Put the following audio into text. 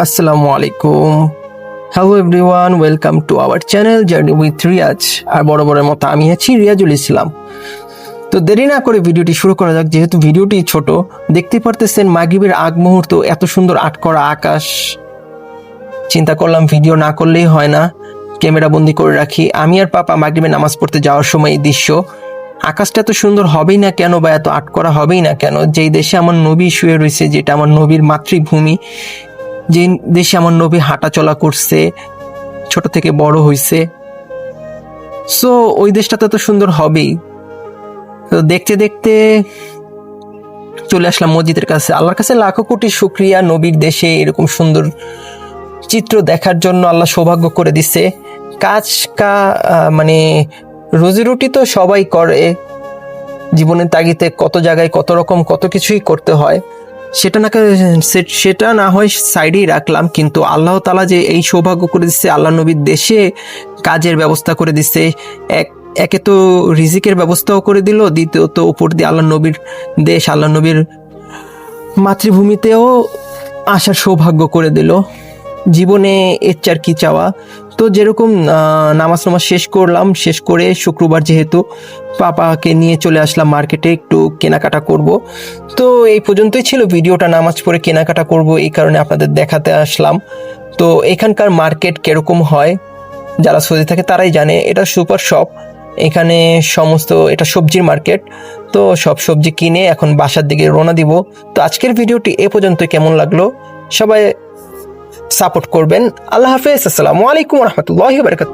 আসসালামু আলাইকুম। Hello everyone welcome to our channel journey with Riaz আর বড় বড় মতো আমি আছি রিয়াজুল ইসলাম। তো দেরি না করে ভিডিওটি শুরু করা যাক, যেহেতু ভিডিওটি ছোট, দেখতে পারতেছেন মাগরিবের আগ মুহূর্ত, এত সুন্দর আট করা আকাশ। চিন্তা করলাম ভিডিও না করলেই হয় না, ক্যামেরা বন্দি করে রাখি। আমি আর পাপা মাগরিবে নামাজ পড়তে যাওয়ার সময় এই দৃশ্য। আকাশটা এত সুন্দর হবেই না কেন বা এত আট করা হবেই না কেন? যেই দেশে আমার নবী শুয়ে রয়েছে, যেটা আমার নবীর মাতৃভূমি যে দেশে আমার নবী হাঁটা চলা করছে, ছোট থেকে বড় হয়েছে সো ওই দেশটাতে তো সুন্দর হবেই। তো দেখতে দেখতে চলে আসলাম মসজিদের কাছে। আল্লাহর কাছে লাখো কোটি শুক্রিয়া নবীর দেশে এরকম সুন্দর চিত্র দেখার জন্য আল্লাহ সৌভাগ্য করে দিচ্ছে কাজ কা মানে রুজি রুটি তো সবাই করে। জীবনের তাগিতে কত জায়গায় কত রকম কত কিছুই করতে হয়। সেটা না সেটা না হয় সাইডেই রাখলাম, কিন্তু আল্লাহ তালা যে এই সৌভাগ্য করে দিচ্ছে আল্লাহ নবীর দেশে কাজের ব্যবস্থা করে দিচ্ছে এক, একে তো রিজিকের ব্যবস্থাও করে দিল, দ্বিতীয়ত উপর দিয়ে আল্লাহ নবীর দেশ, আল্লাহ নবীর মাতৃভূমিতেও আসার সৌভাগ্য করে দিল। জীবনে এর কি চাওয়া? তো যেরকম নামাজ নামাজ শেষ করলাম, শেষ করে শুক্রবার যেহেতু পাপাকে নিয়ে চলে আসলাম মার্কেটে একটু কেনাকাটা করব। তো এই পর্যন্তই ছিল ভিডিওটা, নামাজ পড়ে কেনাকাটা করব, এই কারণে আপনাদের দেখাতে আসলাম। তো এখানকার মার্কেট কীরকম হয়, যারা সৌদি থাকে তারাই জানে, এটা সুপার শপ। এখানে সমস্ত, এটা সবজির মার্কেট। তো সব সবজি কিনে এখন বাসার দিকে রওনা দিব। তো আজকের ভিডিওটি এ পর্যন্ত কেমন লাগল? সবাই সাপোর্ট করবেন। আল্লাহ হাফেজ। আসসালামু আলাইকুম রহমতুল্লাহ বারকাত